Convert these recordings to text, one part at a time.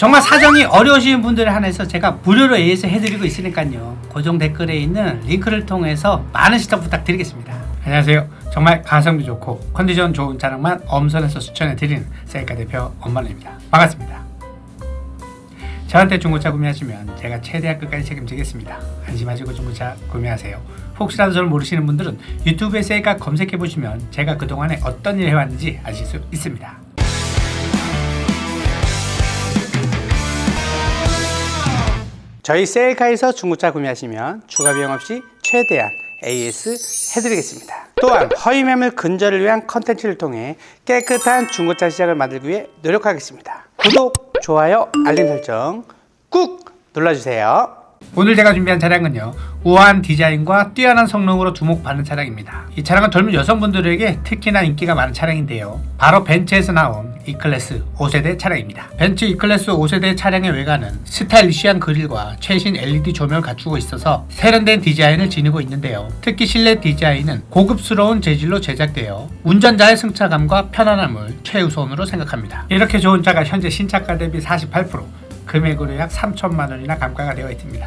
정말 사정이 어려우신 분들에 한해서 제가 무료로 AS 해드리고 있으니까요. 고정 댓글에 있는 링크를 통해서 많은 시청 부탁드리겠습니다. 안녕하세요. 정말 가성비 좋고 컨디션 좋은 차량만 엄선해서 추천해드리는 셀카 대표 엄마입니다. 반갑습니다. 저한테 중고차 구매하시면 제가 최대한 끝까지 책임지겠습니다. 안심하시고 중고차 구매하세요. 혹시라도 저를 모르시는 분들은 유튜브에 셀카 검색해 보시면 제가 그동안에 어떤 일 해왔는지 아실 수 있습니다. 저희 셀카에서 중고차 구매하시면 추가 비용 없이 최대한 AS 해드리겠습니다. 또한 허위 매물 근절을 위한 컨텐츠를 통해 깨끗한 중고차 시장을 만들기 위해 노력하겠습니다. 구독, 좋아요, 알림 설정 꾹 눌러주세요. 오늘 제가 준비한 차량은요 우아한 디자인과 뛰어난 성능으로 주목받는 차량입니다. 이 차량은 젊은 여성분들에게 특히나 인기가 많은 차량인데요. 바로 벤츠에서 나온 E클래스 5세대 차량입니다. 벤츠 E클래스 5세대 차량의 외관은 스타일리시한 그릴과 최신 LED 조명을 갖추고 있어서 세련된 디자인을 지니고 있는데요. 특히 실내 디자인은 고급스러운 재질로 제작되어 운전자의 승차감과 편안함을 최우선으로 생각합니다. 이렇게 좋은 차가 현재 신차가 대비 48% 금액으로 약 3천만 원이나 감가가 되어 있습니다.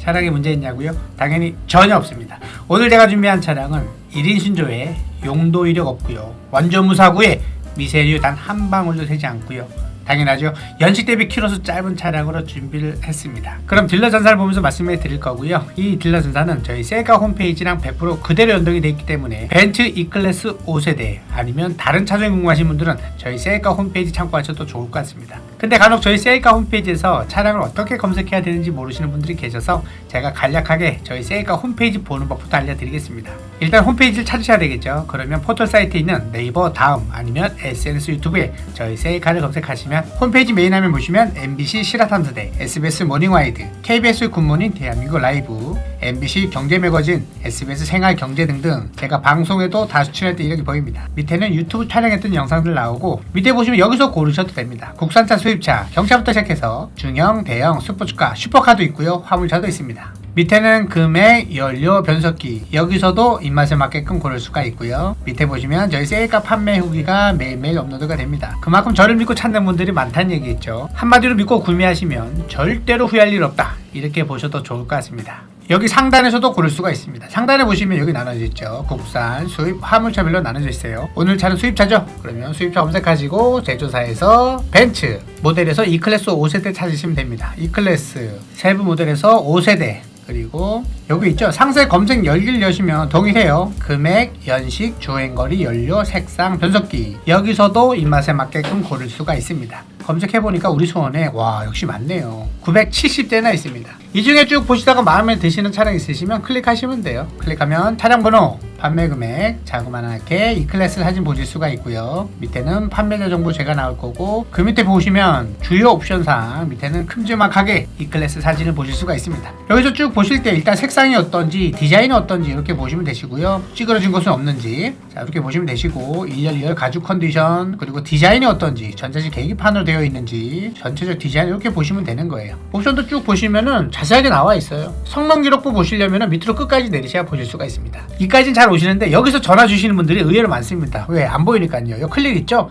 차량에 문제 있냐고요? 당연히 전혀 없습니다. 오늘 제가 준비한 차량은 1인 신조에 용도 이력 없고요. 완전 무사고에 미세류 단 한 방울도 새지 않고요. 당연하죠. 연식 대비 키로수 짧은 차량으로 준비를 했습니다. 그럼 딜러 전사를 보면서 말씀해 드릴 거고요. 이 딜러 전사는 저희 셀카 홈페이지랑 100% 그대로 연동이 되어 있기 때문에 벤츠 E클래스 5세대 아니면 다른 차종이 궁금하신 분들은 저희 셀카 홈페이지 참고하셔도 좋을 것 같습니다. 근데 간혹 저희 셀카 홈페이지에서 차량을 어떻게 검색해야 되는지 모르시는 분들이 계셔서 제가 간략하게 저희 셀카 홈페이지 보는 법부터 알려드리겠습니다. 일단 홈페이지를 찾으셔야 되겠죠. 그러면 포털 사이트에 있는 네이버 다음 아니면 SNS 유튜브에 저희 셀카를 검색하시면 홈페이지 메인 화면 보시면 MBC 실화탐사대, SBS 모닝와이드, KBS 굿모닝 대한민국 라이브, MBC 경제 매거진, SBS 생활 경제 등등 제가 방송에도 다 수출할 때 이렇게 보입니다. 밑에는 유튜브 촬영했던 영상들 나오고 밑에 보시면 여기서 고르셔도 됩니다. 국산차 수입 차, 경차부터 시작해서 중형, 대형, 스포츠카, 슈퍼카도 있고요. 화물차도 있습니다. 밑에는 금액, 연료, 변속기. 여기서도 입맛에 맞게끔 고를 수가 있고요. 밑에 보시면 저희 세일가 판매 후기가 매일매일 업로드가 됩니다. 그만큼 저를 믿고 찾는 분들이 많다는 얘기겠죠. 한마디로 믿고 구매하시면 절대로 후회할 일 없다. 이렇게 보셔도 좋을 것 같습니다 여기 상단에서도 고를 수가 있습니다. 상단에 보시면 여기 나눠져 있죠. 국산, 수입, 화물차별로 나눠져 있어요. 오늘 차는 수입차죠? 그러면 수입차 검색하시고 제조사에서 벤츠 모델에서 E클래스 5세대 찾으시면 됩니다. E클래스 세부 모델에서 5세대 그리고 여기 있죠 상세 검색 열기를 여시면 동일해요 금액, 연식, 주행거리, 연료, 색상, 변속기 여기서도 입맛에 맞게끔 고를 수가 있습니다 검색해보니까 우리 수원에 와 역시 많네요 970대나 있습니다 이 중에 쭉 보시다가 마음에 드시는 차량 있으시면 클릭하시면 돼요. 클릭하면 차량 번호 판매 금액 자그만하게 이 클래스 사진 보실 수가 있고요. 밑에는 판매자 정보 제가 나올 거고 그 밑에 보시면 주요 옵션상 밑에는 큼지막하게 이 클래스 사진을 보실 수가 있습니다. 여기서 쭉 보실 때 일단 색상이 어떤지 디자인이 어떤지 이렇게 보시면 되시고요. 찌그러진 것은 없는지. 자 이렇게 보시면 되시고 1열 2열 가죽 컨디션 그리고 디자인이 어떤지 전자식 계기판으로 되어 있는지 전체적 디자인 이렇게 보시면 되는 거예요. 옵션도 쭉 보시면은 자 세하게 나와 있어요. 성능 기록부 보시려면 밑으로 끝까지 내리셔야 보실 수가 있습니다. 이까지는 잘 오시는데 여기서 전화 주시는 분들이 의외로 많습니다. 왜? 안 보이니까요. 요 클릭 있죠?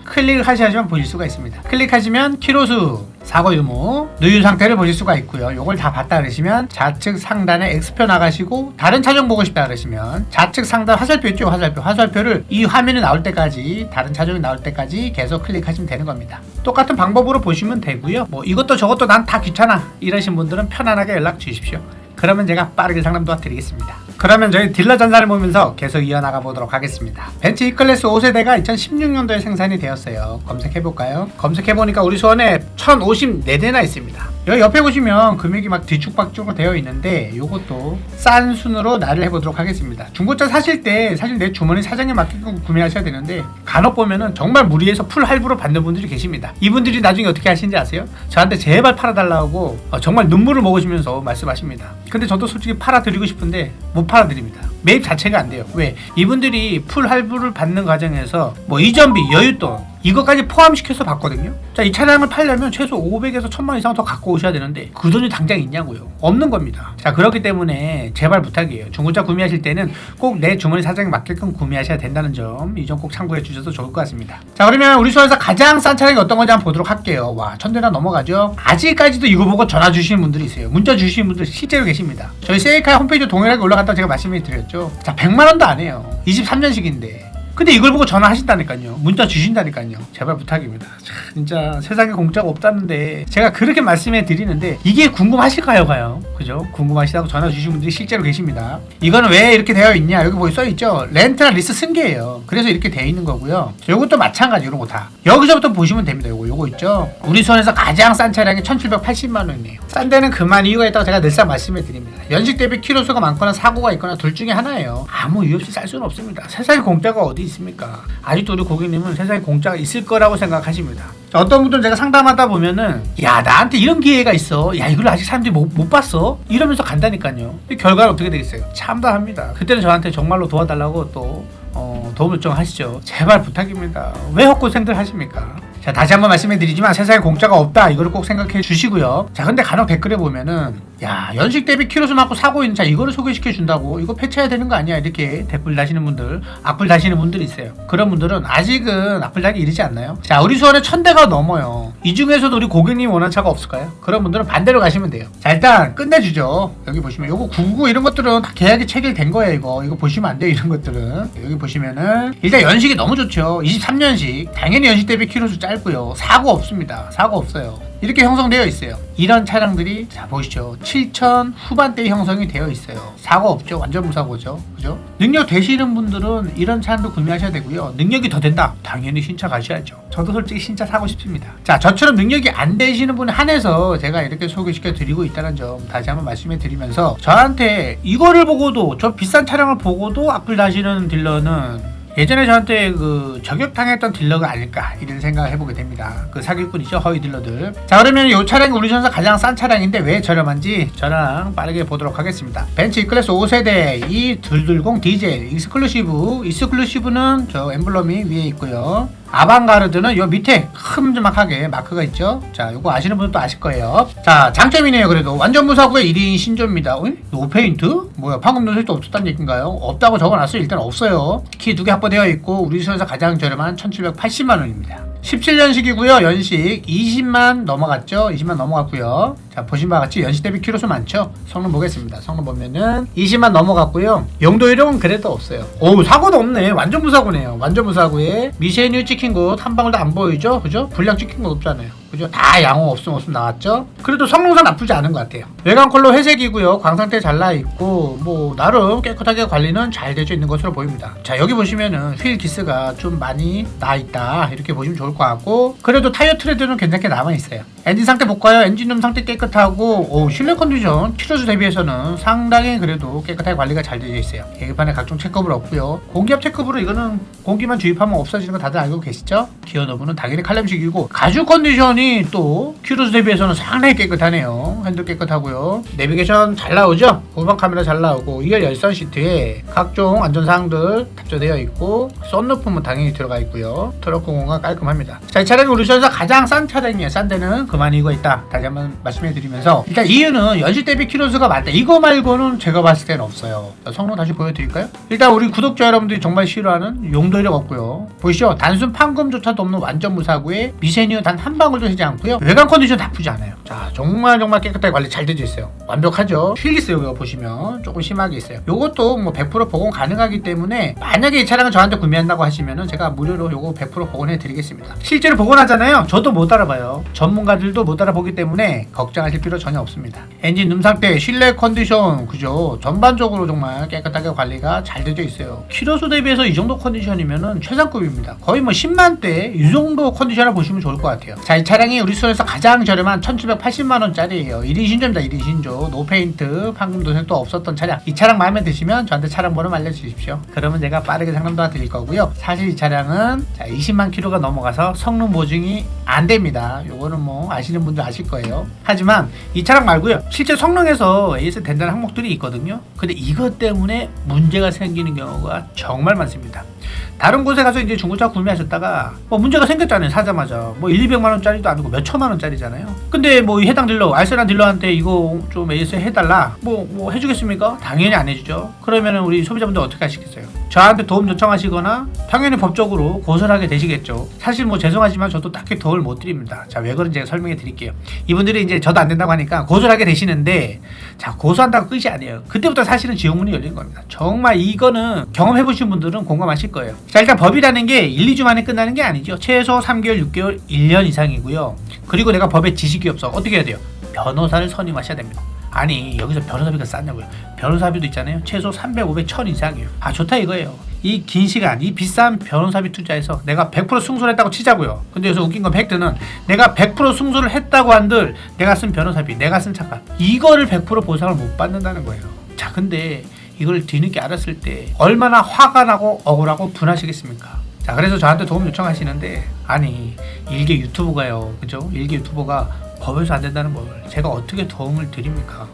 하시면 보실 수가 있습니다. 클릭하시면 키로수 사고 유무, 누유 상태를 보실 수가 있고요. 요걸 다 봤다 그러시면 좌측 상단에 X표 나가시고 다른 차종 보고 싶다 그러시면 좌측 상단 화살표 있죠? 화살표. 화살표를 이 화면이 나올 때까지 다른 차종이 나올 때까지 계속 클릭하시면 되는 겁니다. 똑같은 방법으로 보시면 되고요. 뭐 이것도 저것도 난 다 귀찮아 이러신 분들은 편안하게 연락 주십시오. 그러면 제가 빠르게 상담 도와드리겠습니다. 그러면 저희 딜러 전사를 보면서 계속 이어나가 보도록 하겠습니다. 벤츠 E클래스 5세대가 2016년도에 생산이 되었어요. 검색해볼까요? 검색해보니까 우리 수원에 1054대나 있습니다. 여기 옆에 보시면 금액이 막 뒤축박죽으로 되어 있는데 이것도 싼 순으로 나를 해보도록 하겠습니다. 중고차 사실 때 사실 내 주머니 사정에 맞게끔 구매하셔야 되는데 간혹 보면은 정말 무리해서 풀 할부로 받는 분들이 계십니다. 이분들이 나중에 어떻게 하시는지 아세요? 저한테 제발 팔아달라고 어, 정말 눈물을 먹으시면서 말씀하십니다. 근데 저도 솔직히 팔아드리고 싶은데 못 팔아드립니다. 매입 자체가 안 돼요. 왜? 이분들이 풀 할부를 받는 과정에서 뭐 이전비, 여윳돈 이것까지 포함시켜서 받거든요. 자, 이 차량을 팔려면 최소 500에서 1000만 이상 더 갖고 오셔야 되는데 그 돈이 당장 있냐고요. 없는 겁니다. 자, 그렇기 때문에 제발 부탁이에요. 중고차 구매하실 때는 꼭 내 주머니 사정에 맞게끔 구매하셔야 된다는 점 이 점 꼭 참고해 주셔도 좋을 것 같습니다. 자, 그러면 우리 수원에서 가장 싼 차량이 어떤 건지 한번 보도록 할게요. 와, 천대나 넘어가죠? 아직까지도 이거 보고 전화 주시는 분들이 있어요. 문자 주시는 분들 실제로 계십니다. 저희 세이카 홈페이지 동일하게 올라갔다고 제가 말씀을 드렸죠. 자, 100만 원도 안 해요. 23년식인데. 근데 이걸 보고 전화하신다니까요. 문자 주신다니까요. 제발 부탁입니다. 참, 진짜 세상에 공짜가 없다는데 제가 그렇게 말씀해 드리는데 이게 궁금하실까요, 가요? 그죠? 궁금하시다고 전화 주신 분들이 실제로 계십니다. 이거는 왜 이렇게 되어 있냐? 여기 보이 써 있죠? 렌트나 리스 승계예요. 그래서 이렇게 되어 있는 거고요. 요것도 마찬가지 이런 거 다. 여기서부터 보시면 됩니다. 요거 요거 있죠? 우리 손에서 가장 싼 차량이 1,780만 원이네요. 싼 데는 그만 이유가 있다고 제가 늘상 말씀해 드립니다. 연식 대비 키로수가 많거나 사고가 있거나 둘 중에 하나예요. 아무 이유 없이 쌀 수는 없습니다. 세상에 공짜가 어디 있습니까? 아직도 우리 고객님은 세상에 공짜가 있을 거라고 생각하십니다. 자, 어떤 분들은 제가 상담하다 보면은 야 나한테 이런 기회가 있어. 야 이걸 아직 사람들이 못, 못 봤어. 이러면서 간다니까요. 이 결과는 어떻게 되겠어요? 참담합니다. 그때는 저한테 정말로 도와달라고 또 어, 도움을 좀 하시죠. 제발 부탁입니다. 왜 헛고생들 하십니까? 자 다시 한번 말씀해 드리지만 세상에 공짜가 없다. 이거를 꼭 생각해 주시고요. 자 근데 간혹 댓글에 보면은 야 연식 대비 키로수 맞고 사고 있는 차 이거를 소개시켜 준다고? 이거 폐차해야 되는 거 아니야? 이렇게 댓글 다시는 분들 악플 다시는 분들이 있어요. 그런 분들은 아직은 악플 달기 이르지 않나요? 자 우리 수원에 천 대가 넘어요. 이 중에서도 우리 고객님이 원하는 차가 없을까요? 그런 분들은 반대로 가시면 돼요. 자 일단 끝내주죠. 여기 보시면 요거 99 이런 것들은 다 계약이 체결된 거예요 이거. 이거 보시면 안 돼요 이런 것들은. 여기 보시면은 일단 연식이 너무 좋죠. 23년식. 당연히 연식 대비 키로수 짧 고요 사고 없습니다 사고 없어요 이렇게 형성되어 있어요. 이런 차량들이 자 보시죠. 7천 후반대 형성이 되어 있어요. 사고 없죠. 완전 무사고죠. 그죠? 능력 되시는 분들은 이런 차량도 구매하셔야 되고요. 능력이 더 된다. 당연히 신차 가셔야죠. 저도 솔직히 신차 사고 싶습니다. 자, 저처럼 능력이 안 되시는 분 한해서 제가 이렇게 소개시켜 드리고 있다는 점 다시 한번 말씀해 드리면서 저한테 이거를 보고도 저 비싼 차량을 보고도 악플 다시는 딜러는 예전에 저한테 그 저격당했던 딜러가 아닐까 이런 생각을 해보게 됩니다. 그 사기꾼이죠 허위 딜러들. 자 그러면 이 차량이 우리 전사 가장 싼 차량인데 왜 저렴한지 저랑 빠르게 보도록 하겠습니다. 벤츠 E클래스 5세대 이220 디젤 익스클루시브 익스클루시브는 저 엠블럼이 위에 있고요. 아방가르드는 요 밑에 큼지막하게 마크가 있죠. 자, 요거 아시는 분들도 아실 거예요. 자, 장점이네요. 그래도 완전 무사고의 1인 신조입니다. 어이? 노페인트? 뭐야? 방금 노색도 없었다는 얘기인가요? 없다고 적어놨어요. 일단 없어요. 키 두 개 확보되어 있고 우리 시에서 가장 저렴한 1,780만 원입니다. 17년식이고요. 연식 20만 넘어갔죠. 20만 넘어갔고요. 자 보신 바와 같이 연식 대비 키로수 많죠. 성능 보겠습니다. 성능 보면은 20만 넘어갔고요. 용도 이력은 그래도 없어요. 오 사고도 없네. 완전 무사고네요. 완전 무사고에 미쉐뉴 찍힌 곳 한 방울도 안 보이죠. 그죠? 불량 찍힌 곳 없잖아요. 그죠? 다 양호 없음 없음 나왔죠. 그래도 성능상 나쁘지 않은 것 같아요. 외관 컬러 회색이고요. 광상태 잘 나 있고 뭐 나름 깨끗하게 관리는 잘 되어 있는 것으로 보입니다. 자 여기 보시면은 휠 기스가 좀 많이 나 있다 이렇게 보시면 좋을 것 같고 그래도 타이어 트레드는 괜찮게 남아 있어요. 엔진 상태 볼까요? 엔진룸 상태 깨끗하고 오, 실내 컨디션 키로수 대비해서는 상당히 그래도 깨끗하게 관리가 잘 되어 있어요. 계기판에 각종 체크업을 없고요. 공기압 체크업으로 이거는 공기만 주입하면 없어지는 거 다들 알고 계시죠? 기어 너브는 당연히 칼럼식이고 가죽 컨디션이 또 키로수 대비해서는 상당히 깨끗하네요. 핸들 깨끗하고요. 내비게이션 잘 나오죠? 후방 카메라 잘 나오고 2열 열선 시트에 각종 안전사항들 탑재되어 있고 썬루프는 당연히 들어가 있고요. 트럭 공간 깔끔합니다. 자, 이 차량이 우리 시에서 가장 싼 차량이에요. 싼 데는 그만 이거 있다. 다시 한번 말씀해 드리면서 일단 이유는 연식 대비 키로수가 많다. 이거 말고는 제가 봤을 때는 없어요. 자, 성능 다시 보여드릴까요? 일단 우리 구독자 여러분들이 정말 싫어하는 용도력 없고요. 보시죠. 단순 판금조차도 없는 완전 무사고에 미세뉴 단한 방울도 새지 않고요. 외관 컨디션 나쁘지 않아요. 자, 정말 정말 깨끗하게 관리 잘 되어 있어요. 완벽하죠. 휠리스 여기가 보시면 조금 심하게 있어요. 요것도 뭐 100% 복원 가능하기 때문에 만약에 이 차량을 저한테 구매한다고 하시면은 제가 무료로 요거 100% 복원해 드리겠습니다. 실제로 복원하잖아요. 저도 못 알아봐요. 전문가들도 못 알아보기 때문에 걱정하실 필요 전혀 없습니다. 엔진 룸 상태, 실내 컨디션 그죠? 전반적으로 정말 깨끗하게 관리가 잘 되어 있어요. 키로수 대비해서 이 정도 컨디션이면은 최상급입니다. 거의 뭐 10만 대이 정도 컨디션을 보시면 좋을 것 같아요. 자, 이 차량 차량이 우리 수에서 가장 저렴한 1780만 원짜리예요. 1인 신조입니다 1인 신조. 노페인트 판금 도색도 없었던 차량. 이 차량 마음에 드시면 저한테 차량 번호 알려주십시오. 그러면 제가 빠르게 상담 도와드릴 거고요. 사실 이 차량은 자, 20만 킬로가 넘어가서 성능 보증이 안 됩니다. 요거는 뭐 아시는 분들 아실 거예요. 하지만 이 차량 말고요. 실제 성능에서 AS 된다는 항목들이 있거든요. 근데 이것 때문에 문제가 생기는 경우가 정말 많습니다 다른 곳에 가서 이제 중고차 구매하셨다가 뭐 문제가 생겼잖아요 사자마자 뭐 1, 200만 원짜리도 아니고 몇 천만 원짜리잖아요 근데 뭐 이 해당 딜러 알선한 딜러한테 이거 좀 AS 해달라 뭐, 뭐 해주겠습니까? 당연히 안 해주죠 그러면은 우리 소비자분들 어떻게 하시겠어요? 저한테 도움 요청하시거나 당연히 법적으로 고소를 하게 되시겠죠. 사실 뭐 죄송하지만 저도 딱히 도움을 못 드립니다. 자 왜 그런지 제가 설명해 드릴게요. 이분들이 이제 저도 안 된다고 하니까 고소를 하게 되시는데 자 고소한다고 끝이 아니에요. 그때부터 사실은 지옥문이 열리는 겁니다. 정말 이거는 경험해 보신 분들은 공감하실 거예요. 자 일단 법이라는 게 1, 2주 만에 끝나는 게 아니죠. 최소 3개월 6개월 1년 이상이고요. 그리고 내가 법에 지식이 없어. 어떻게 해야 돼요? 변호사를 선임하셔야 됩니다 아니 여기서 변호사비가 쌌냐고요. 변호사비도 있잖아요. 최소 300, 500, 1000 이상이에요. 아 좋다 이거예요. 이 긴 시간 이 비싼 변호사비 투자해서 내가 100% 승소를 했다고 치자고요. 근데 여기서 웃긴 건 팩트는 내가 100% 승소를 했다고 한들 내가 쓴 변호사비 내가 쓴 차값 이거를 100% 보상을 못 받는다는 거예요. 자 근데 이걸 뒤늦게 알았을 때 얼마나 화가 나고 억울하고 분하시겠습니까? 자 그래서 저한테 도움 요청하시는데 아니 일개 유튜버가요. 그죠? 일개 유튜버가 법에서 안 된다는 걸 제가 어떻게 도움을 드립니까?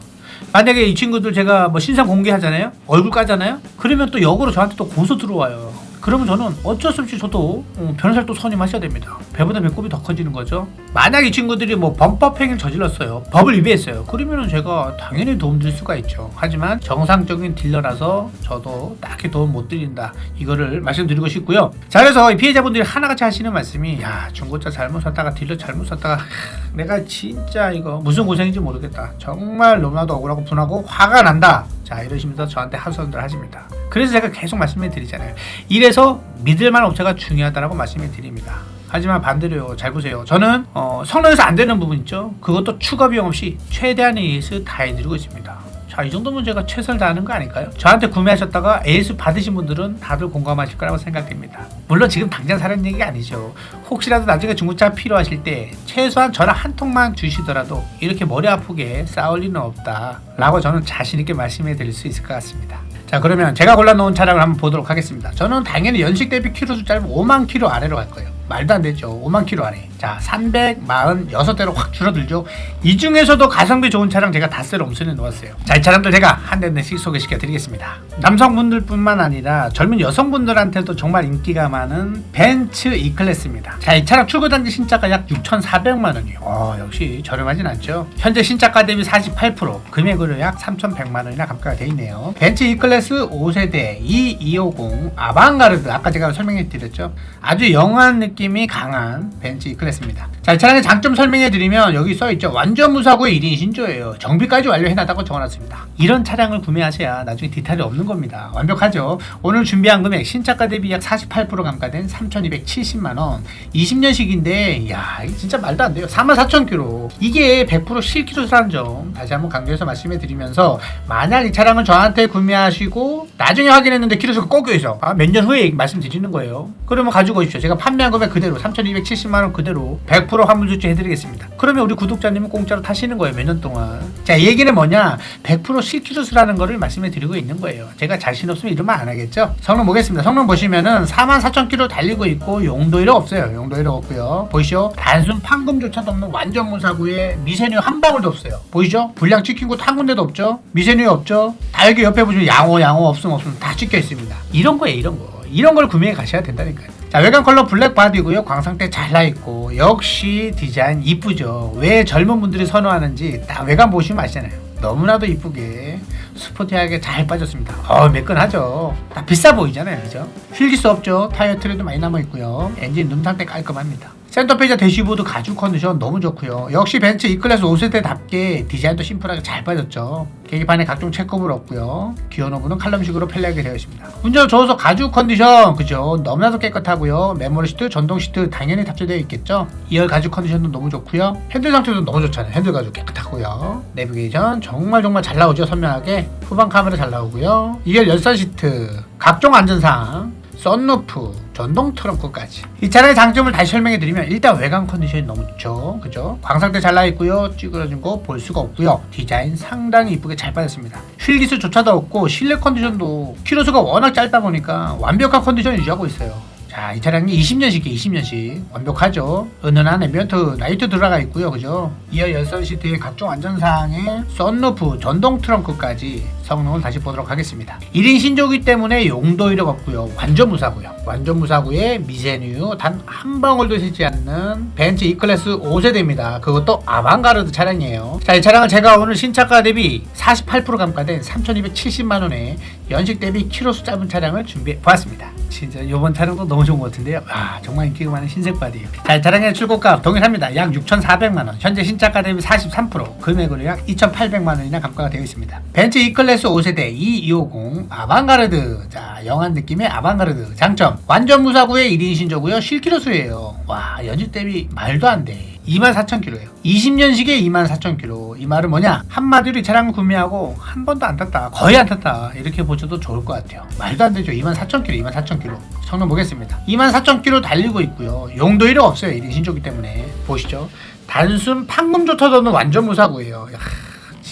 만약에 이 친구들 제가 뭐 신상 공개하잖아요? 얼굴 까잖아요? 그러면 또 역으로 저한테 또 고소 들어와요 그러면 저는 어쩔 수 없이 저도 어, 변호사를 또 선임하셔야 됩니다. 배보다 배꼽이 더 커지는 거죠. 만약 이 친구들이 뭐 범법 행위를 저질렀어요. 법을 위배했어요. 그러면은 제가 당연히 도움 드릴 수가 있죠. 하지만 정상적인 딜러라서 저도 딱히 도움 못 드린다. 이거를 말씀드리고 싶고요. 자 그래서 이 피해자분들이 하나같이 하시는 말씀이 야 중고차 잘못 샀다가 딜러 잘못 샀다가 하, 내가 진짜 이거 무슨 고생인지 모르겠다. 정말 너무나도 억울하고 분하고 화가 난다. 자 이러시면서 저한테 하소연들 하십니다 그래서 제가 계속 말씀해 드리잖아요 이래서 믿을만한 업체가 중요하다라고 말씀해 드립니다 하지만 반대로요 잘 보세요 저는 어, 성능에서 안 되는 부분 있죠 그것도 추가 비용 없이 최대한의 AS 다 해드리고 있습니다 자, 이 정도면 제가 최선을 다하는 거 아닐까요? 저한테 구매하셨다가 AS 받으신 분들은 다들 공감하실 거라고 생각됩니다. 물론 지금 당장 사는 얘기가 아니죠. 혹시라도 나중에 중고차 필요하실 때 최소한 전화 한 통만 주시더라도 이렇게 머리 아프게 싸울 리는 없다. 라고 저는 자신있게 말씀해 드릴 수 있을 것 같습니다. 자, 그러면 제가 골라놓은 차량을 한번 보도록 하겠습니다. 저는 당연히 연식 대비 키로 숫자를 5만 키로 아래로 갈 거예요. 말도 안 되죠. 5만 킬로 아래. 자, 346대로 확 줄어들죠. 이 중에서도 가성비 좋은 차량 제가 다세로 엄선해 놓았어요. 자, 이 차량들 제가 한 대씩 소개시켜 드리겠습니다. 남성분들뿐만 아니라 젊은 여성분들한테도 정말 인기가 많은 벤츠 E클래스입니다. 자, 이 차량 출고 단지 신차가 약 6,400만 원이요. 어, 역시 저렴하진 않죠. 현재 신차가 대비 48%, 금액으로 약 3,100만 원이나 감가가 돼 있네요. 벤츠 E클래스 5세대 E250 아방가르드 아까 제가 설명해 드렸죠. 아주 영한 느낌 이 강한 벤츠 E클래스입니다. 자, 이 차량의 장점 설명해 드리면 여기 써 있죠. 완전 무사고의 1인 신조예요. 정비까지 완료해놨다고 적어놨습니다. 이런 차량을 구매하셔야 나중에 디탈이 없는 겁니다. 완벽하죠. 오늘 준비한 금액 신차가 대비 약 48% 감가된 3,270만 원. 20년식인데 야, 진짜 말도 안 돼요. 44,000km. 이게 100% 실기로사는 점 다시 한번 강조해서 말씀해 드리면서 만약 이 차량을 저한테 구매하시고 나중에 확인했는데 키로수가 꺾여 있어. 아, 몇 년 후에 말씀드리는 거예요. 그러면 가지고 오십시오. 제가 판매한 금액 그대로 3,270만 원 그대로 100% 환불 조치 해드리겠습니다. 그러면 우리 구독자님은 공짜로 타시는 거예요. 몇 년 동안. 자, 이 얘기는 뭐냐? 100% 실기로수라는 거를 말씀해 드리고 있는 거예요. 제가 자신 없으면 이런 말 안 하겠죠? 성능 보겠습니다. 성능 보시면은 44,000km 달리고 있고 용도 1억 없어요. 용도 1억 없고요. 보이시죠? 단순 판금조차도 없는 완전 무사고에 미세누 한 방울도 없어요. 보이죠? 불량 찍힌 곳 한 군데도 없죠? 미세누 없죠? 다 여기 옆에 보시면 양호 양호 없음 없음 다 찍혀 있습니다. 이런 거예요. 이런 거. 이런 걸 구매해 가셔야 된다니까요. 자 외관 컬러 블랙 바디고요. 광상대 잘나 있고 역시 디자인 이쁘죠. 왜 젊은 분들이 선호하는지 딱 외관 보시면 아시잖아요. 너무나도 이쁘게 스포티하게 잘 빠졌습니다. 어 매끈하죠. 딱 비싸 보이잖아요, 그죠? 휠기스 없죠. 타이어 트레도 많이 남아 있고요. 엔진 눈 상태 깔끔합니다. 센터페이지 대시보드 가죽 컨디션 너무 좋고요. 역시 벤츠 E클래스 5세대답게 디자인도 심플하게 잘 빠졌죠. 계기판에 각종 체크볼 없고요. 기어 노브는 칼럼식으로 편리하게 되어 있습니다. 운전을 좋아서 가죽 컨디션 그죠? 너무나도 깨끗하고요. 메모리 시트, 전동 시트 당연히 탑재되어 있겠죠. 2열 가죽 컨디션도 너무 좋고요. 핸들 상태도 너무 좋잖아요. 핸들 가죽 깨끗하고요. 내비게이션 정말 정말 잘 나오죠. 선명하게. 후방 카메라 잘 나오고요. 2열 열선 시트, 각종 안전상, 썬루프 전동 트렁크까지. 이 차량의 장점을 다시 설명해 드리면 일단 외관 컨디션이 너무 좋죠. 그죠? 광상대 잘 나있고요. 찌그러진 거 볼 수가 없고요. 디자인 상당히 이쁘게 잘 빠졌습니다. 휠기스조차도 없고 실내 컨디션도 키로수가 워낙 짧다 보니까 완벽한 컨디션을 유지하고 있어요. 자, 이 차량이 20년식이 20년식. 완벽하죠. 은은한 앰비언트 라이트 들어가 있고요, 그죠? 이어 열선 시트에 각종 안전사항에 썬루프, 전동 트렁크까지 성능을 다시 보도록 하겠습니다. 1인 신조기 때문에 용도 이력 없고요, 완전 무사고요. 완전 무사고에 미세뉴 단한 방울도 새지 않는 벤츠 E클래스 5세대입니다. 그것도 아방가르드 차량이에요. 자, 이 차량은 제가 오늘 신차가 대비 48% 감가된 3,270만 원에 연식 대비 키로수 짧은 차량을 준비해 보았습니다. 진짜 이번 차량도 너무 좋은 것 같은데요. 아 정말 인기가 많은 흰색 바디예요. 자, 차량의 출고가 동일합니다. 약 6,400만 원. 현재 신차가 대비 43% 금액으로 약 2,800만 원이나 감가가 되어 있습니다. 벤츠 E클래스 5세대 E250 아방가르드. 자, 영한 느낌의 아방가르드. 장점 완전 무사고의 1인 신조고요. 실키로수예요. 와 연식 대비 말도 안 돼. 24,000km예요. 20년식에 24,000km. 이 말은 뭐냐? 한마디로 이 차량을 구매하고 한 번도 안 탔다. 거의 안 탔다. 이렇게 보셔도 좋을 것 같아요. 말도 안 되죠. 24,000km, 24,000km. 성능 보겠습니다. 24,000km 달리고 있고요. 용도 1호 없어요. 1인 신조기 때문에. 보시죠. 단순 판금 조차도는 완전 무사고예요.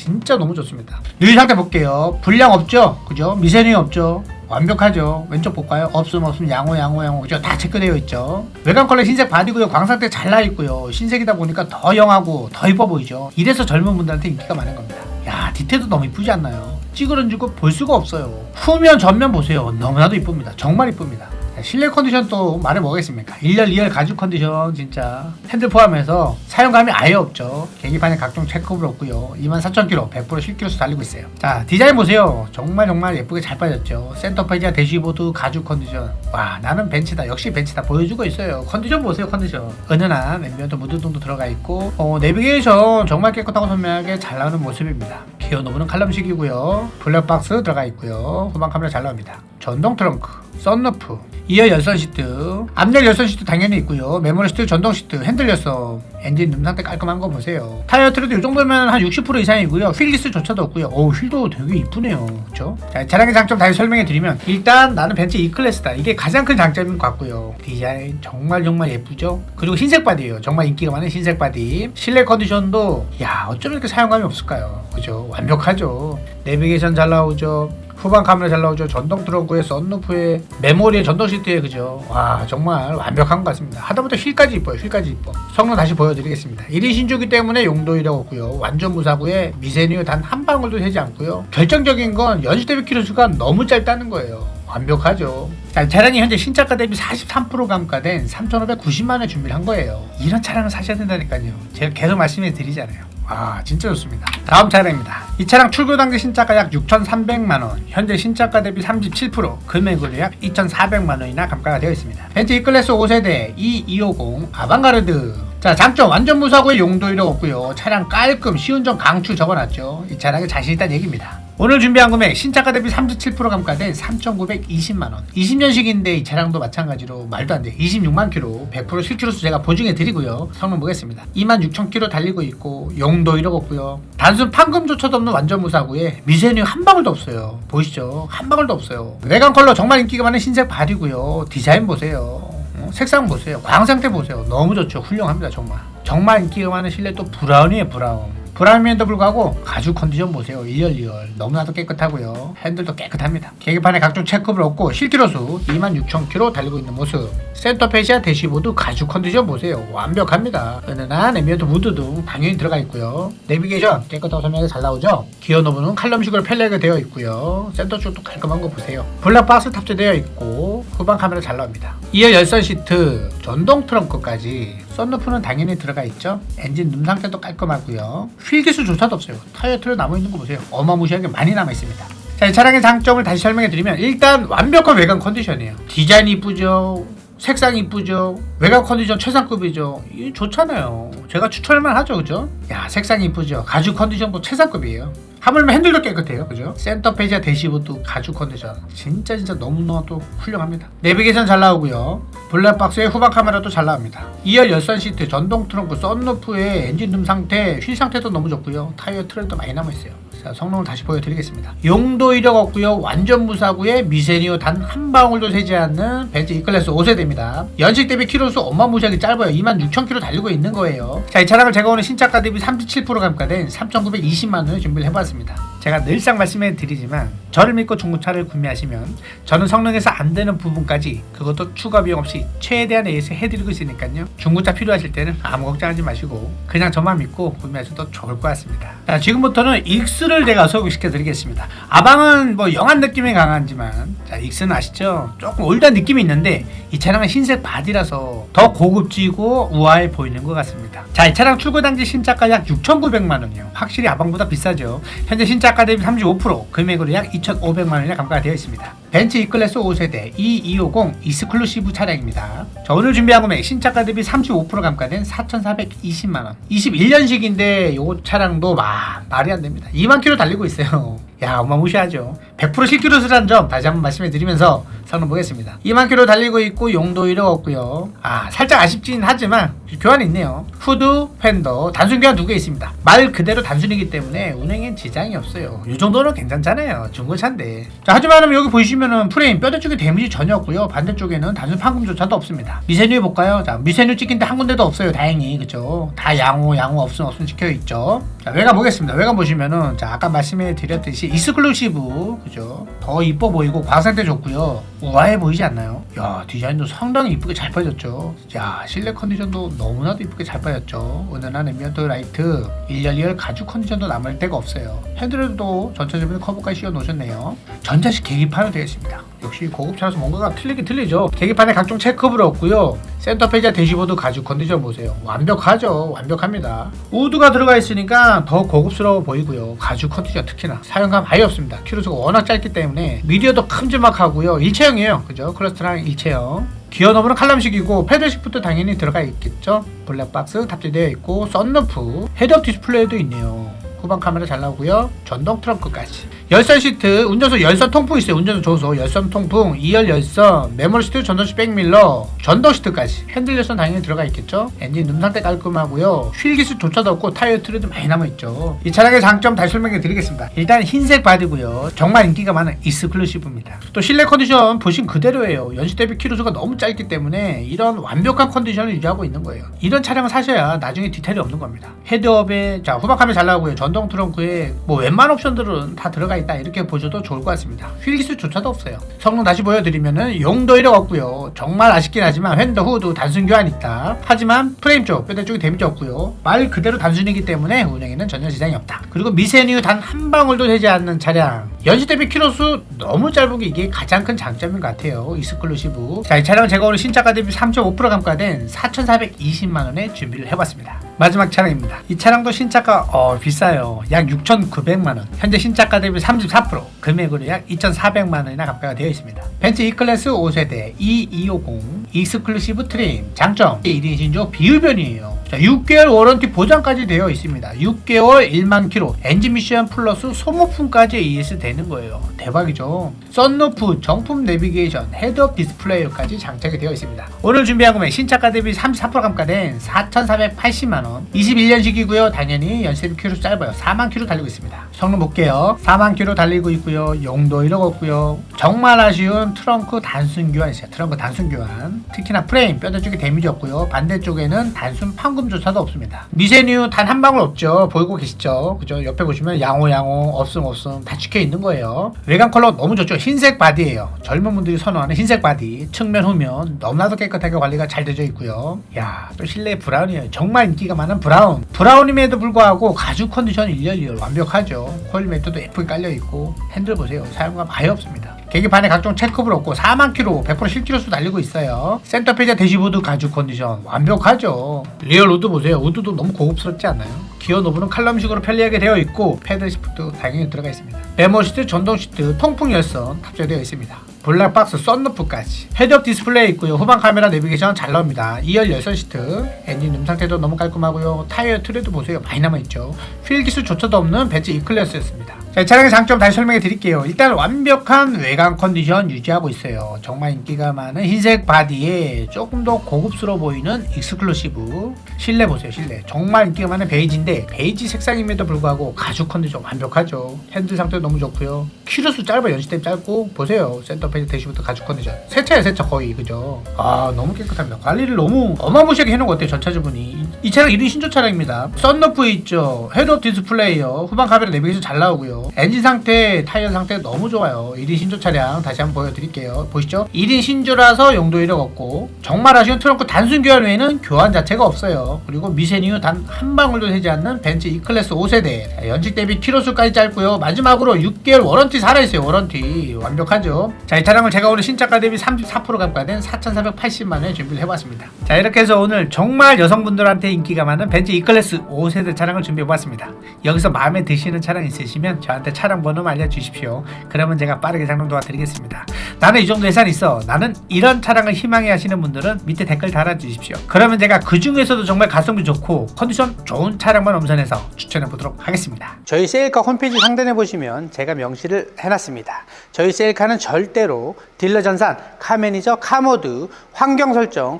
야, 진짜 너무 좋습니다. 유리 상태 볼게요. 불량 없죠? 그죠? 미세누이 없죠? 완벽하죠. 왼쪽 볼까요? 없음 없음 양호 양호 양호 그죠? 다 체크되어 있죠. 외관 컬러 흰색 바디고요. 광상대 잘나 있고요. 신색이다 보니까 더 영하고 더 이뻐 보이죠. 이래서 젊은 분들한테 인기가 많은 겁니다. 야 디테일도 너무 이쁘지 않나요? 찌그러지고 볼 수가 없어요. 후면 전면 보세요. 너무나도 이쁩니다. 정말 이쁩니다. 자, 실내 컨디션 또 말해 뭐겠습니까? 1열 2열 가죽 컨디션 진짜 핸들 포함해서 사용감이 아예 없죠. 계기판에 각종 체크볼 없고요. 24,000km 100% 실기로수 달리고 있어요. 자 디자인 보세요. 정말 정말 예쁘게 잘 빠졌죠. 센터 페이지와 대시보드 가죽 컨디션. 와 나는 벤츠다. 역시 벤츠다 보여주고 있어요. 컨디션 보세요 컨디션. 은은한 앰비언트 무드등도 들어가 있고 어, 내비게이션 정말 깨끗하고 선명하게 잘 나오는 모습입니다. 기어 노브는 칼럼식이고요. 블랙박스 들어가 있고요. 후방 카메라 잘 나옵니다. 전동 트렁크, 썬루프, 이어 열선 시트, 앞열 열선 시트 당연히 있고요. 메모리 시트, 전동 시트, 핸들 열선, 엔진 룸 상태 깔끔한 거 보세요. 타이어 트레도 이 정도면 한 60% 이상이고요. 휠리스조차도 없고요. 어우 휠도 되게 이쁘네요. 그렇죠? 자, 차량의 장점 다시 설명해 드리면 일단 나는 벤츠 E 클래스다. 이게 가장 큰 장점인 것 같고요. 디자인 정말 정말 예쁘죠? 그리고 흰색 바디예요. 정말 인기가 많은 흰색 바디. 실내 컨디션도 야 어쩜 이렇게 사용감이 없을까요? 그죠? 완벽하죠. 내비게이션 잘 나오죠. 후방 카메라 잘 나오죠. 전동 트렁크에 썬루프에 메모리에 전동 시트에 그죠. 와 정말 완벽한 것 같습니다. 하다못해 휠까지 이뻐요. 휠까지 이뻐. 성능 다시 보여드리겠습니다. 1인 신조기 때문에 용도이력 없고요. 완전 무사고에 미세누 단 한 방울도 새지 않고요. 결정적인 건 연식 대비 키로수가 너무 짧다는 거예요. 완벽하죠. 자, 차량이 현재 신차가 대비 43% 감가된 3,590만 원 준비를 한 거예요. 이런 차량을 사셔야 된다니까요. 제가 계속 말씀해 드리잖아요. 와 진짜 좋습니다. 다음 차량입니다. 이 차량 출고 당시 신차가 약 6,300만 원, 현재 신차가 대비 37% 금액으로 약 2,400만 원이나 감가가 되어 있습니다. 벤츠 E클래스 5세대 E250 아방가르드. 자 장점 완전 무사고의 용도 이력 없고요. 차량 깔끔 시운전 강추 적어놨죠. 이 차량에 자신 있다는 얘기입니다. 오늘 준비한 금액 신차가 대비 37% 감가된 3,920만 원. 20년식인데 이 차량도 마찬가지로 말도 안 돼. 26만 킬로, 100% 실키로수 제가 보증해 드리고요. 성능 보겠습니다. 26,000km 달리고 있고 용도 이력 없고요. 단순 판금조차도 없는 완전 무사고에 미세누 한 방울도 없어요. 보이시죠? 한 방울도 없어요. 외관 컬러 정말 인기가 많은 흰색 바디고요. 디자인 보세요. 어, 색상 보세요. 광 상태 보세요. 너무 좋죠. 훌륭합니다. 정말. 정말 인기가 많은 실내 또 브라운이에요. 브라운. 브라운임에도 불구하고 가죽 컨디션 보세요. 1열 2열 너무나도 깨끗하고요. 핸들도 깨끗합니다. 계기판에 각종 체크볼 없고 실키로수 26,000km 달리고 있는 모습. 센터 페시아 대시보드 가죽 컨디션 보세요. 완벽합니다. 은은한 앰비언트 무드 등 당연히 들어가 있고요. 내비게이션 깨끗하고 선명하게 잘 나오죠. 기어 노브는 칼럼식으로 펠레가 되어 있고요. 센터 쪽도 깔끔한 거 보세요. 블랙박스 탑재되어 있고 후방 카메라 잘 나옵니다. 2열 열선 시트, 전동 트렁크까지 썬루프는 당연히 들어가 있죠. 엔진 룸 상태도 깔끔하고요. 휠 기수조차도 없어요. 타이어 틀어 남아 있는 거 보세요. 어마무시하게 많이 남아 있습니다. 자, 이 차량의 장점을 다시 설명해 드리면 일단 완벽한 외관 컨디션이에요. 디자인이 이쁘죠. 색상이 이쁘죠. 외관 컨디션 최상급이죠. 이 좋잖아요. 제가 추천할만 하죠, 그죠? 야, 색상이 이쁘죠. 가죽 컨디션도 최상급이에요. 하물며 핸들도 깨끗해요, 그죠? 센터 페이지와 대시보드 가죽 컨디션 진짜 진짜 너무나도 훌륭합니다. 내비게이션 잘 나오고요. 블랙박스에 후방 카메라도 잘 나옵니다. 2열 열선 시트, 전동 트렁크, 썬루프의 엔진 룸 상태, 휠 상태도 너무 좋고요. 타이어 트레도 많이 남아 있어요. 자, 성능을 다시 보여드리겠습니다. 용도 이력 없고요. 완전 무사고에 미세니오 단 한 방울도 새지 않는 벤츠 E클래스 5세대입니다. 연식 대비 키로수 엄마무시하게 짧아요. 26,000km 달리고 있는 거예요. 자, 이 차량을 제가 오늘 신차가 대비 37% 감가된 3,920만 원에 준비를 해봤습니다. 제가 늘상 말씀해 드리지만 저를 믿고 중고차를 구매하시면 저는 성능에서 안 되는 부분까지 그것도 추가 비용 없이 최대한 AS 해드리고 있으니까요. 중고차 필요하실 때는 아무 걱정하지 마시고 그냥 저만 믿고 구매하셔도 좋을 것 같습니다. 자, 지금부터는 익스를 제가 소개시켜 드리겠습니다. 아방은 뭐 영한 느낌이 강하지만 자, 익스는 아시죠? 조금 올드한 느낌이 있는데 이 차량은 흰색 바디라서 더 고급지고 우아해 보이는 것 같습니다. 자, 이 차량 출고 당시 신차가 약 6,900만 원이요. 확실히 아방보다 비싸죠. 현재 신차 가 대비 35% 금액으로 약 2,500만 원이나 감가가 되어 있습니다. 벤츠 E클래스 5세대 E250 이스클루시브 차량입니다. 자, 오늘 준비한 금액 신차가 대비 35% 감가된 4,420만 원. 21년식인데 이 차량도 마, 말이 안 됩니다. 2만 킬로 달리고 있어요. 야, 어마무시하죠. 100% 실기로스라는 점 다시 한번 말씀해 드리면서 성능 보겠습니다. 2만 킬로 달리고 있고 용도 이력 없고요. 아, 살짝 아쉽긴 하지만 교환이 있네요. 후드, 팬더, 단순 교환 두 개 있습니다. 말 그대로 단순이기 때문에 운행엔 지장이 없어요. 이 정도는 괜찮잖아요. 중고차인데. 자, 하지만 여기 보시면은 프레임 뼈대 쪽에 데미지 전혀 없고요. 반대쪽에는 단순 판금조차도 없습니다. 미세뉴 해볼까요? 자, 미세뉴 찍힌데 한 군데도 없어요. 다행히. 그죠? 다 양호, 양호 없음 없음 찍혀 있죠. 자, 외관 보겠습니다. 외관 보시면은 자, 아까 말씀해 드렸듯이 이스클루시브 그죠? 더 이뻐 보이고 과상태 좋고요. 우아해 보이지 않나요? 야, 디자인도 상당히 이쁘게 잘 빠졌죠. 자, 실내 컨디션도 너무나도 이쁘게 잘 빠졌죠. 은은한 앰비언트 라이트, 1열 2열 가죽 컨디션도 남을 데가 없어요. 핸들에도 전체적으로 커브까지 씌워 놓으셨네요. 전자식 계기판으로 되어 있습니다. 역시 고급차라서 뭔가가 틀리긴 틀리죠. 계기판에 각종 체크브를 없고요. 센터페이지와 대시보드 가죽 컨디션 보세요. 완벽하죠. 완벽합니다. 우드가 들어가 있으니까 더 고급스러워 보이고요. 가죽 컨디션 특히나 사용감 아예 없습니다. 키로수가 워낙 짧기 때문에 미디어도 큼지막하고요. 일체형이에요. 그죠? 클러스트랑 일체형. 기어 너브는 칼럼식이고 패들 시프트 당연히 들어가 있겠죠. 블랙박스 탑재되어 있고 썬루프, 헤드업 디스플레이도 있네요. 후방 카메라 잘 나오고요. 전동 트렁크까지. 열선 시트, 운전석 열선 통풍 있어요. 운전석 조소, 열선 통풍, 2열 열선, 메모리 시트, 전동 시 백밀러, 전동 시트까지. 핸들 열선 당연히 들어가 있겠죠. 엔진 룸 상태 깔끔하고요. 휠 기스조차도 없고 타이어 트레도 많이 남아 있죠. 이 차량의 장점 다시 설명해 드리겠습니다. 일단 흰색 바디고요. 정말 인기가 많은 이스클루시브입니다. 또 실내 컨디션 보신 그대로예요. 연식 대비 키로수가 너무 짧기 때문에 이런 완벽한 컨디션을 유지하고 있는 거예요. 이런 차량을 사셔야 나중에 디테일이 없는 겁니다. 헤드업에 자 후방 카메라 잘 나오고요. 전동 트렁크에 뭐 웬만한 옵션들은 다 들어가 있다 이렇게 보셔도 좋을 것 같습니다. 휠기스조차도 없어요. 성능 다시 보여드리면은 용도 없고요. 정말 아쉽긴 하지만 휀더 후드 단순 교환 있다. 하지만 프레임 쪽 뼈대 쪽이 데미지 없고요. 말 그대로 단순이기 때문에 운행에는 전혀 지장이 없다. 그리고 미세뉴 단 한 방울도 되지 않는 차량. 연식 대비 키로수 너무 짧은 게 이게 가장 큰 장점인 것 같아요. 이스클루시브. 자, 이 차량은 제가 오늘 신차가 대비 3.5% 감가된 4,420만 원에 준비를 해봤습니다. 마지막 차량입니다. 이 차량도 신차가 어, 비싸요. 약 6,900만 원. 현재 신차가 대비 34% 금액으로 약 2,400만 원이나 감가가 되어 있습니다. 벤츠 E클래스 5세대 E250 익스클루시브 트림 장점 1인 신조 비흡연이에요. 자, 6개월 워런티 보장까지 되어 있습니다. 6개월 1만 킬로 엔진 미션 플러스 소모품까지 AS 되는 거예요. 대박이죠. 썬루프, 정품 내비게이션, 헤드업 디스플레이까지 장착이 되어 있습니다. 오늘 준비한 금액 신차가 대비 34% 감가된 4,480만 원. 21년식이고요. 당연히 연식 킬로 짧아요. 4만 킬로 달리고 있습니다. 성능 볼게요. 4만 킬로 달리고 있고요. 용도 이러고 없고요. 정말 아쉬운 트렁크 단순 교환 있어요. 트렁크 단순 교환. 특히나 프레임 뼈대 쪽에 데미지 없고요. 반대쪽에는 단순 판 금조차도 없습니다. 미세뉴 단한 방울 없죠. 보이고 계시죠? 그죠? 옆에 보시면 양호 양호 없음 없음 다 찍혀 있는 거예요. 외관 컬러 너무 좋죠. 흰색 바디예요. 젊은 분들이 선호하는 흰색 바디. 측면 후면 너무나도 깨끗하게 관리가 잘 되어 있고요. 야, 또 실내 브라운이에요. 정말 인기가 많은 브라운. 브라운임에도 불구하고 가죽 컨디션 1열 2열 완벽하죠. 코일 매트도 예쁘게 깔려 있고 핸들 보세요. 사용감 아예 없습니다. 계기판에 각종 체크볼 없고 4만 킬로 100% 실키로수 달리고 있어요. 센터페이지 대시보드 가죽 컨디션 완벽하죠. 리얼 우드 보세요. 우드도 너무 고급스럽지 않나요? 기어 노브는 칼럼식으로 편리하게 되어 있고 패들 시프트 당연히 들어가 있습니다. 메모 시트, 전동 시트, 통풍 열선 탑재되어 있습니다. 블랙박스, 썬루프까지 헤드업 디스플레이 있고요. 후방 카메라 내비게이션 잘 나옵니다. 2열 열선 시트, 엔진 음 상태도 너무 깔끔하고요. 타이어 트레도 보세요. 많이 남아있죠. 휠 기술조차도 없는 벤츠 E클래스였습니다. 자, 이 차량의 장점 다시 설명해 드릴게요. 일단 완벽한 외관 컨디션 유지하고 있어요. 정말 인기가 많은 흰색 바디에 조금 더 고급스러워 보이는 익스클루시브 실내 보세요. 실내 정말 인기가 많은 베이지인데 베이지 색상임에도 불구하고 가죽 컨디션 완벽하죠. 핸들 상태 너무 좋고요. 키로수 짧아 연식대비 짧고 보세요. 센터페이지 대시부터 가죽 컨디션 세차야 세차 거의 그죠. 아 너무 깨끗합니다. 관리를 너무 어마무시하게 해놓은 것 같아요. 전차주분이 이, 이 차량 1위 신조 차량입니다. 썬루프 있죠. 헤드업 디스플레이요. 후방 카메라 내비게이션 잘 나오고요. 엔진 상태, 타이어 상태 너무 좋아요. 1위 신조 차량 다시 한번 보여드릴게요. 보시죠. 1인 신조라서 용도 이력 없고 정말 아쉬운 트렁크 단순 교환 외에는 교환 자체가 없어요. 그리고 미세 이후 단 한 방울도 새지 않는 벤츠 E클래스 5세대 자, 연식 대비 키로수까지 짧고요. 마지막으로 6개월 워런티 살아있어요. 워런티 완벽하죠. 자 이 차량을 제가 오늘 신차가 대비 34% 감가된 4,480만 원에 준비를 해봤습니다. 자 이렇게 해서 오늘 정말 여성분들한테 인기가 많은 벤츠 E클래스 5세대 차량을 준비해봤습니다. 여기서 마음에 드시는 차량 있으시면 저한테 차량 번호만 알려주십시오. 그러면 제가 빠르게 상담 도와드리겠습니다. 나는 이 정도 예산 있어. 나는 이런 차량을 희망해 하시는 분들은 밑에 댓글 달아주십시오. 그러면 제가 그 중에서도 정말 가성비 좋고 컨디션 좋은 차량만 엄선해서 추천해 보도록 하겠습니다. 저희 세일카 홈페이지 상단에 보시면 제가 명시를 해놨습니다. 저희 세일카는 절대로 딜러 전산, 카 매니저, 카 모드, 환경 설정,